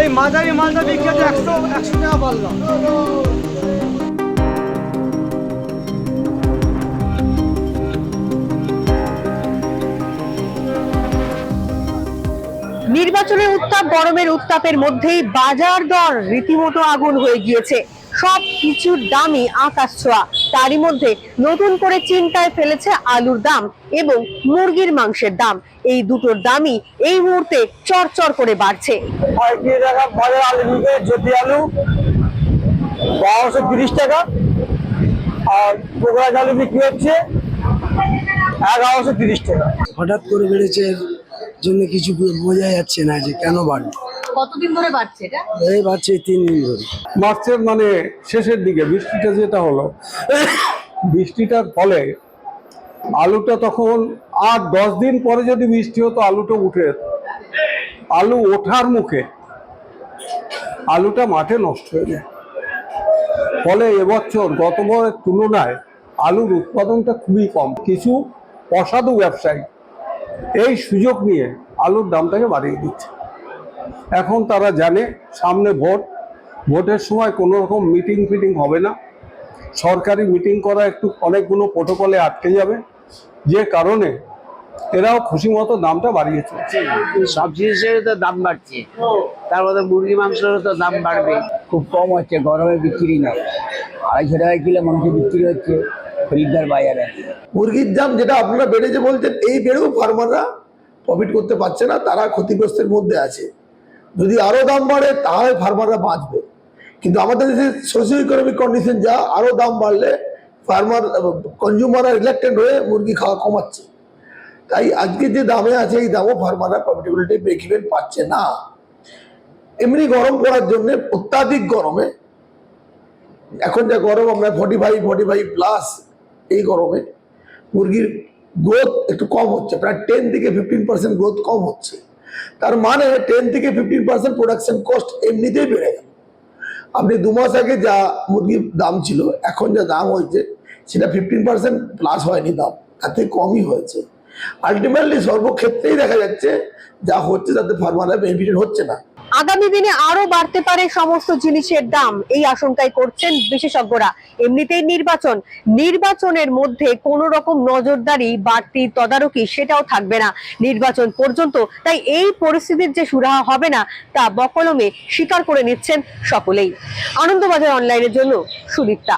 এই মাঝারি মালটা হচ্ছে একশো একশো টাকা পাল্লা নির্বাচনের উত্তাপ গরমের উত্তাপের মধ্যেই বাজার দর রীতিমতো আগুন হয়ে গিয়েছে। সব কিছুর দামই আকাশ ছোঁয়া। তারই মধ্যে নতুন করে চিন্তায় ফেলেছে আলুর দাম এবং মুরগির মাংসের দাম। এই দুটোর দামই এই মুহূর্তে চরচর করে বাড়ছে। আলু বিক্রি আলু। বারোশো তিরিশ টাকা। আর বিক্রি হচ্ছে এগারোশো তিরিশ টাকা। হঠাৎ করে বেড়েছে এর জন্য কিছু বোঝা যাচ্ছে না যে কেন বাড়লো। কতদিন ধরে বাড়ছে এটা? এই বাড়ছে তিন দিন ধরে। মার্চের মানে শেষের দিকে বৃষ্টিটা যেটা হলো বৃষ্টিটার ফলে আলুটা তখন আর দশ দিন পরে যদি বৃষ্টি হতো আলুটা উঠে যেত। আলু ওঠার মুখে আলুটা মাঠে নষ্ট হয়ে যায়। ফলে এবছর গত বছরের তুলনায় আলুর উৎপাদনটা খুবই কম। কিছু অসাধু ব্যবসায়ী এই সুযোগ নিয়ে আলুর দামটাকে বাড়িয়ে দিচ্ছে। এখন তারা জানে সামনে ভোট। ভোটের সময় কোনো রকম মিটিং ফিটিং হবে না। সরকারি মিটিং করা একটু অনেকগুলো প্রোটোকলে আটকে যাবে। যে কারণে এরাও খুশি মতো দামটা বাড়িয়েছে সব জিনিসের তো দাম বাড়ছে। তার মধ্যে মুরগি মাংসেরও তো দাম বাড়বে। খুব কম হচ্ছে গরমে বিক্রি নেই আড়াইশো টাকা কিলো মাংস বিক্রি হচ্ছে খরিদ্দার বাজারে। মুরগির দাম যেটা আপনারা বেড়েছে বলছেন এই বেড়েও ফার্মাররা প্রফিট করতে পারছে না তারা ক্ষতিগ্রস্তের মধ্যে আছে। যদি আরও দাম বাড়ে, তাহলে ফার্মাররা বাঁচবে। কিন্তু আমাদের দেশে সোশিও ইকোনমিক কন্ডিশন যা আরও দাম বাড়লে ফার্মার কনজিউমাররা রিলেক্টেন্ট হয়ে মুরগি খাওয়া কমাচ্ছে। তাই আজকে যে দামে আছে, এই দামও ফার্মাররা প্রফিটেবিলিটি ব্রেক পাচ্ছে না। এমনি গরম পড়ার জন্য, অত্যাধিক গরমে, এখন যা গরম, আমরা forty five forty five plus এই গরমে মুরগির গ্রোথ একটু কম হচ্ছে, প্রায় টেন থেকে ফিফটিন পার্সেন্ট গ্রোথ কম হচ্ছে। তার মানে টেন থেকে ফিফটিন পার্সেন্ট প্রোডাকশন কস্ট এমনিতেই বেড়ে গেল। আপনি দু মাস আগে যা মুরগির দাম ছিল, এখন যা দাম হয়েছে, সেটা ফিফটিন পার্সেন্ট প্লাস হয়নি দাম তাতে কমই হয়েছে। আলটিমেটলি সর্বক্ষেত্রেই দেখা যাচ্ছে, যা হচ্ছে তাতে ফার্মাররা বেনিফিটেড হচ্ছে না। আগামী দিনে আরও বাড়তে পারে সমস্ত জিনিসের দাম। এই আশঙ্কায় করছেন বিশেষজ্ঞরা। এমনিতেই নির্বাচন, নির্বাচনের মধ্যে কোন রকম নজরদারি, বাড়তি তদারকি সেটাও থাকবে না নির্বাচন পর্যন্ত। তাই এই পরিস্থিতির যে সুরাহা হবে না, তা বকলমে স্বীকার করে নিচ্ছেন সকলেই। আনন্দবাজার অনলাইনের জন্য সুদীপ্তা।